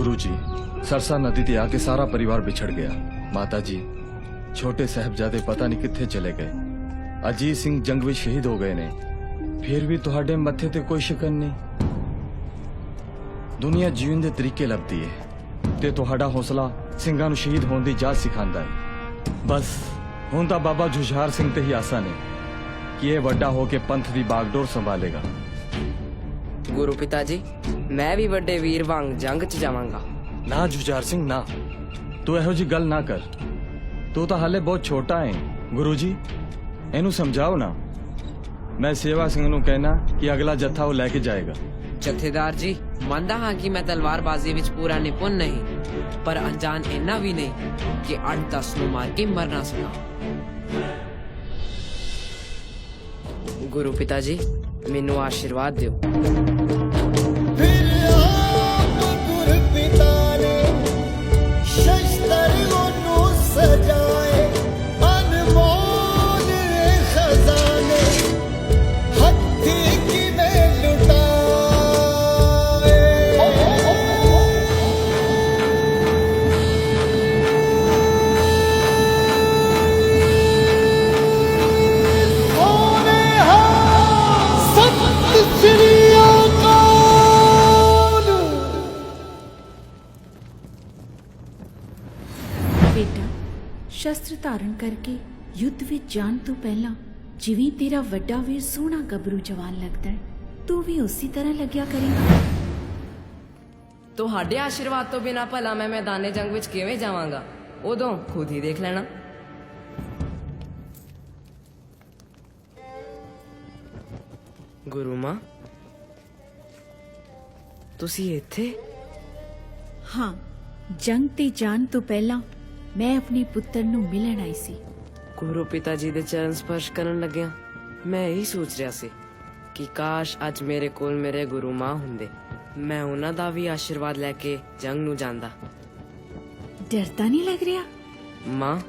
ਗੁਰੂ ਜੀ ਸਰਸਾ ਨਦੀ ਤੇ ਆ ਕੇ ਸਾਰਾ ਪਰਿਵਾਰ ਵਿਛੜ ਗਿਆ। ਮਾਤਾ ਜੀ ਛੋਟੇ ਪਤਾ ਨਹੀਂ ਕਿੱਥੇ ਚਲੇ ਗਏ। ਅਜੀਤ ਸਿੰਘ ਜੰਗ ਵਿੱਚ ਸ਼ਹੀਦ ਹੋ ਗਏ ਨੇ। ਫਿਰ ਵੀ ਤੁਹਾਡੇ ਮੱਥੇ ਤੇ ਕੋਈ ਸ਼ਿਕਨ ਨਹੀਂ। ਦੁਨੀਆ ਜੀਵਨ ਦੇ ਤਰੀਕੇ ਲੱਭਦੀ ਹੈ ਤੇ ਤੁਹਾਡਾ ਹੌਸਲਾ ਸਿੰਘਾਂ ਨੂੰ ਸ਼ਹੀਦ ਹੋਣ ਦੀ ਜਾਚ ਸਿਖਾਉਂਦਾ ਹੈ ਬਸ, ਹੁਣ ਤਾਂ ਬਾਬਾ ਜੁਝਾਰ ਸਿੰਘ ਤੇ ਹੀ ਆਸਾਂ ਨੇ ਕਿ ਇਹ ਵੱਡਾ ਹੋ ਕੇ ਪੰਥ ਦੀ ਬਾਗਡੋਰ ਸੰਭਾਲੇਗਾ। ਗੁਰੂ ਪਿਤਾ ਜੀ ਮੈਂ ਵੀ ਵੱਡੇ ਵੀਰ ਵਾਂਗ ਜੰਗ 'ਚ ਜਾਵਾਂਗਾ। ਨਾ ਜੁਝਾਰ ਸਿੰਘ ਨਾ। ਤੂੰ ਇਹੋ ਜੀ ਗੱਲ ਨਾ ਕਰ। ਤੂੰ ਤਾਂ ਹਾਲੇ ਬਹੁਤ ਛੋਟਾ ਹੈ ਗੁਰੂ ਜੀ। ਇਹਨੂੰ ਸਮਝਾਓ ਨਾ। ਮੈਂ ਸੇਵਾ ਸਿੰਘ ਨੂੰ ਕਹਿਣਾ ਕਿ ਅਗਲਾ ਜੱਥਾ ਉਹ ਲੈ ਕੇ ਜਾਏਗਾ। ਜਥੇਦਾਰ ਜੀ ਮੰਨਦਾ ਹਾਂ ਕਿ ਮੈਂ ਤਲਵਾਰਬਾਜ਼ੀ ਵਿੱਚ ਪੂਰਾ ਨਿਪੁੰਨ ਨਹੀਂ ਪਰ ਅਣਜਾਣ ਇੰਨਾ ਵੀ ਨਹੀਂ ਕਿ ਅੱਠ ਦਸ ਨੂੰ ਮਾਰ ਕੇ ਮਰ ਨਾ ਸਕਾਂ। ਗੁਰੂ ਪਿਤਾ ਜੀ ਮੈਨੂੰ ਆਸ਼ੀਰਵਾਦ ਦਿਓ। ਸ਼ਸਤਰ ਧਾਰਨ ਕਰਕੇ ਯੁੱਧ ਵਿੱਚ ਜਾਣ ਤੋਂ ਪਹਿਲਾਂ ਜਿਵੇਂ ਤੇਰਾ ਵੱਡਾ ਵੀਰ ਸੋਹਣਾ ਗੱਭਰੂ ਜਵਾਨ ਲੱਗਦਾ ਹੈ ਤੂੰ ਵੀ ਉਸੇ ਤਰ੍ਹਾਂ ਲੱਗਿਆ ਕਰੇਗਾ। ਤੁਹਾਡੇ ਆਸ਼ੀਰਵਾਦ ਤੋਂ ਬਿਨਾ ਭਲਾ ਮੈਂ ਮੈਦਾਨੇ ਜੰਗ ਵਿੱਚ ਕਿਵੇਂ ਜਾਵਾਂਗਾ? ਉਦੋਂ ਖੁਦ ਹੀ ਦੇਖ ਲੈਣਾ। ਗੁਰੂ ਮਾਂ ਤੁਸੀਂ ਇੱਥੇ? ਹਾਂ ਜੰਗ ਤੇ ਜਾਣ ਤੋਂ ਪਹਿਲਾਂ ਮੈਂ ਆਪਣੇ ਪੁੱਤਰ ਨੂੰ ਮਿਲਣ ਆਈ ਸੀ। ਗੁਰੂ ਪਿਤਾ ਜੀ ਦੇ ਚਰਨ ਸਪਰਸ਼ ਕਰਨ ਲੱਗਿਆ ਮੈਂ ਇਹੀ ਸੋਚ ਰਿਹਾ ਸੀ ਕਿ ਕਾਸ਼ ਅੱਜ ਮੇਰੇ ਕੋਲ ਮੇਰੇ ਗੁਰੂ ਮਾਂ ਹੁੰਦੇ। ਮੈਂ ਉਹਨਾਂ ਦਾ ਵੀ ਆਸ਼ੀਰਵਾਦ ਲੈ ਕੇ ਜੰਗ ਨੂੰ ਜਾਂਦਾ। ਡਰਦਾ ਨਹੀਂ ਲੱਗ ਰਿਹਾ? ਮਾਂ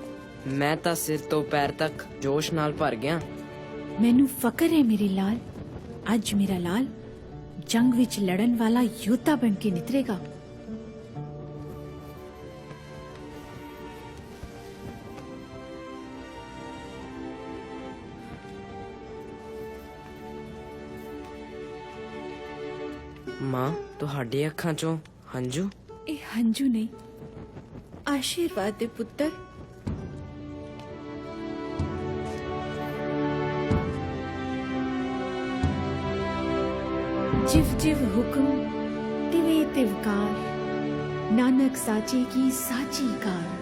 ਮੈਂ ਤਾਂ ਸਿਰ ਤੋਂ ਪੈਰ ਤੱਕ ਜੋਸ਼ ਨਾਲ ਭਰ ਗਿਆ। ਮੈਨੂੰ ਫਕਰ ਹੈ ਮੇਰੇ ਲਾਲ। ਅੱਜ ਮੇਰਾ ਲਾਲ ਜੰਗ ਵਿੱਚ ਲੜਨ ਵਾਲਾ ਯੋਧਾ ਬਣ ਕੇ ਨਿਤਰੇਗਾ। ਮਾਂ ਤੁਹਾਡੀ ਅੱਖਾਂ 'ਚੋਂ ਹੰਝੂ ਇਹ ਹੰਝੂ ਨਹੀਂ ਆਸ਼ੀਰਵਾਦ ਦੇ ਪੁੱਤਰ ਜਿਵ ਜਿਵ ਹੁਕਮ ਤਿਵੇ ਤਿਵਕਾਰ ਨਾਨਕ ਸਾਚੇ ਕੀ ਸਾਚੀ ਕਾਰ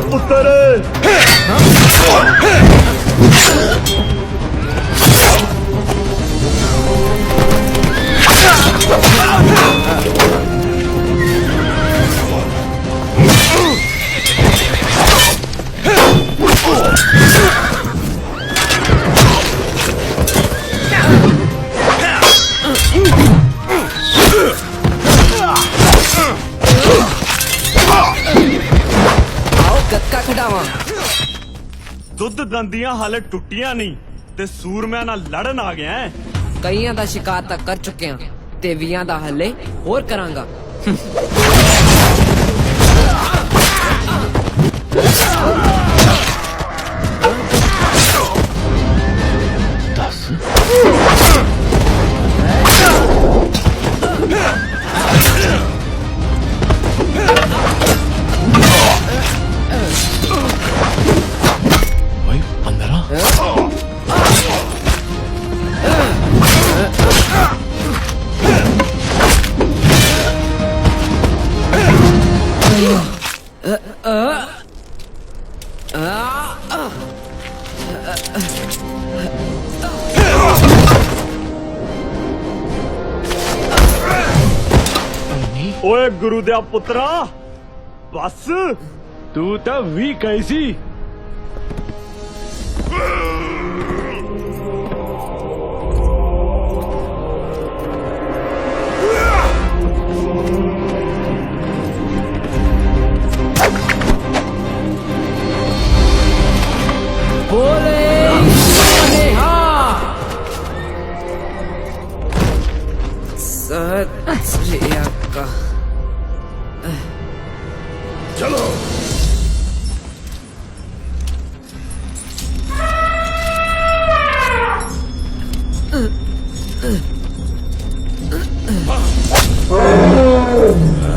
Mutlulukları! ਖਡਾਵਾਂ ਦੁੱਧ ਦੰਦੀਆਂ ਹਾਲੇ ਟੁੱਟੀਆਂ ਨਹੀਂ ਤੇ ਸੂਰਮਿਆਂ ਨਾਲ ਲੜਨ ਆ ਗਿਆ ਹੈ। ਕਈਆਂ ਦਾ ਸ਼ਿਕਾਰ ਤਾਂ ਕਰ ਚੁੱਕੇ ਹਾਂ ਤੇ ਵੀਆਂ ਦਾ ਹੱਲੇ ਹੋਰ ਕਰਾਂਗਾ। ਓਏ ਗੁਰੂ ਦਿਆ ਪੁੱਤਰਾ ਬਸ। ਤੂੰ ਤਾਂ ਵੀ ਕੈਸੀ 祭りやか。キャノン Uh...